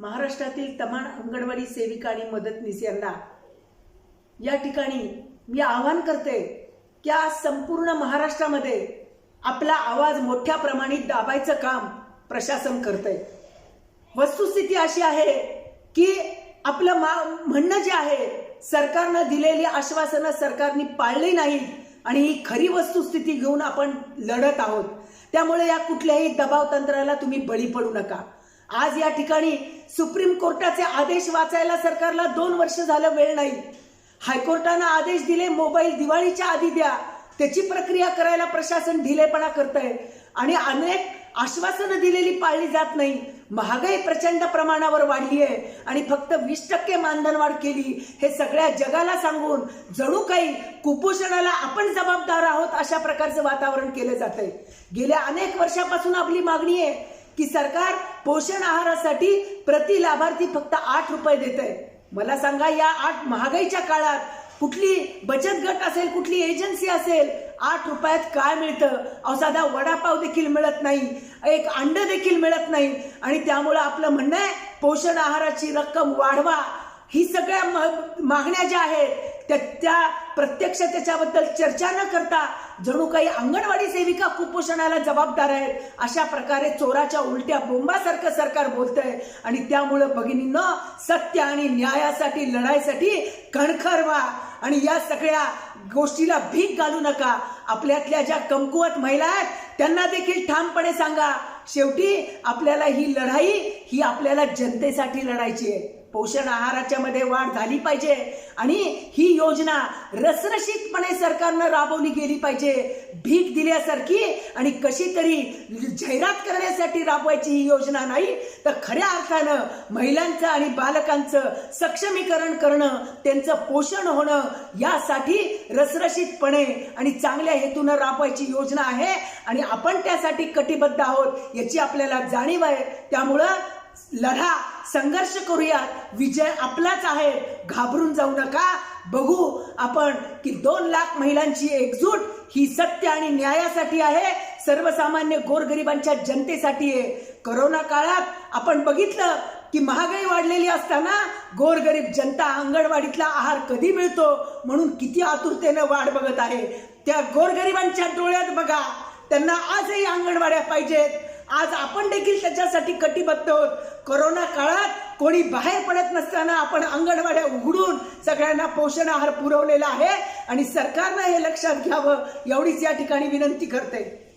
महाराष्ट्रातील तमाम अंगणवाडी सेविका आणि मदतनीस यांना या ठिकाणी मी आवाहन करते की आज संपूर्ण महाराष्ट्रामध्ये आपला आवाज मोठ्या प्रमाणात दाबायचं काम प्रशासन करतंय. वस्तुस्थिती अशी आहे की आपलं मा म्हणणं जे आहे सरकारनं दिलेली आश्वासनं सरकारने पाळली नाही आणि ही खरी वस्तुस्थिती घेऊन आपण लढत आहोत. त्यामुळे या कुठल्याही दबाव तंत्राला तुम्ही बळी पडू नका. आज या ठिकाणी सुप्रीम कोर्टाचे आदेश वाचायला सरकारला दोन वर्ष झालं वेळ नाही. हायकोर्टानं आदेश दिले मोबाईल दिवाळीच्या आधी द्या. त्याची प्रक्रिया करायला प्रशासन ढिलेपणा करतंय. आणि अनेक आश्वासनं दिलेली पाळली जात नाही. महागाई प्रचंड प्रमाणावर वाढली आहे आणि फक्त वीस टक्के मानधनवाढ केली. हे सगळ्या जगाला सांगून जणू काही कुपोषणाला आपण जबाबदार आहोत अशा प्रकारचं वातावरण केलं जात आहे गेल्या अनेक वर्षापासून आपली मागणी आहे की सरकार पोषण आहारासाठी प्रति लाभार्थी फक्त आठ रुपये देत आहे मला सांगा या आठ महागाईच्या काळात कुठली बचत गट असेल कुठली एजन्सी असेल आठ रुपयात काय मिळतं? अहो साधा वडापाव देखील मिळत नाही एक अंड देखील मिळत नाही. आणि त्यामुळं आपलं म्हणणं आहे पोषण आहाराची रक्कम वाढवा. ही सगळ्या म- मागण्या ज्या आहेत त्या त्या प्रत्यक्ष त्याच्याबद्दल चर्चा न करता जणू काही अंगणवाडी सेविका कुपोषणाला जबाबदार आहेत अशा प्रकारे चोराच्या उलट्या बोंबासारखं सरकार बोलतंय. आणि त्यामुळं भगिनींना सत्य आणि न्यायासाठी लढाईसाठी कणखर व्हा. आणि या सगळ्या गोष्टीला भीक घालू नका. आपल्यातल्या ज्या कमकुवत महिला आहेत त्यांना देखील ठामपणे सांगा. शेवटी आपल्याला ही लढाई ही आपल्याला जनतेसाठी लढायची आहे. पोषण आहाराच्या मध्ये वाढ झाली पाहिजे. आणि ही योजना रसरशीतपणे सरकारनं राबवली गेली पाहिजे. भीक दिल्यासारखी आणि कशी तरी जाहिरात करण्यासाठी राबवायची ही योजना नाही तर खऱ्या अर्थानं महिलांचं आणि बालकांचं सक्षमीकरण करणं त्यांचं पोषण होणं यासाठी रसरशीतपणे आणि चांगल्या हेतूनं राबवायची योजना आहे. आणि आपण त्यासाठी कटिबद्ध आहोत याची आपल्याला जाणीव आहे. त्यामुळं लढा संघर्ष करूयात. विजय आपलाच आहे. घाबरून जाऊ नका. बघू आपण की दोन लाख महिलांची एकजूट ही सत्य आणि न्यायासाठी आहे. सर्वसामान्य गोरगरिबांच्या जनतेसाठी आहे. करोना काळात आपण बघितलं की महागाई वाढलेली असताना गोरगरीब जनता अंगणवाडीतला आहार कधी मिळतो म्हणून किती आतुरतेनं वाट बघत आहे. त्या गोरगरिबांच्या डोळ्यात बघा. त्यांना आजही अंगणवाड्या पाहिजेत. आज आपण देखील त्याच्यासाठी कटिबद्ध आहोत. कोरोना काळात कोणी बाहेर पडत नसताना आपण अंगणवाड्या उघडून सगळ्यांना पोषण आहार पुरवलेला आहे आणि सरकारनं हे लक्षात घ्यावं एवढीच या ठिकाणी विनंती करते.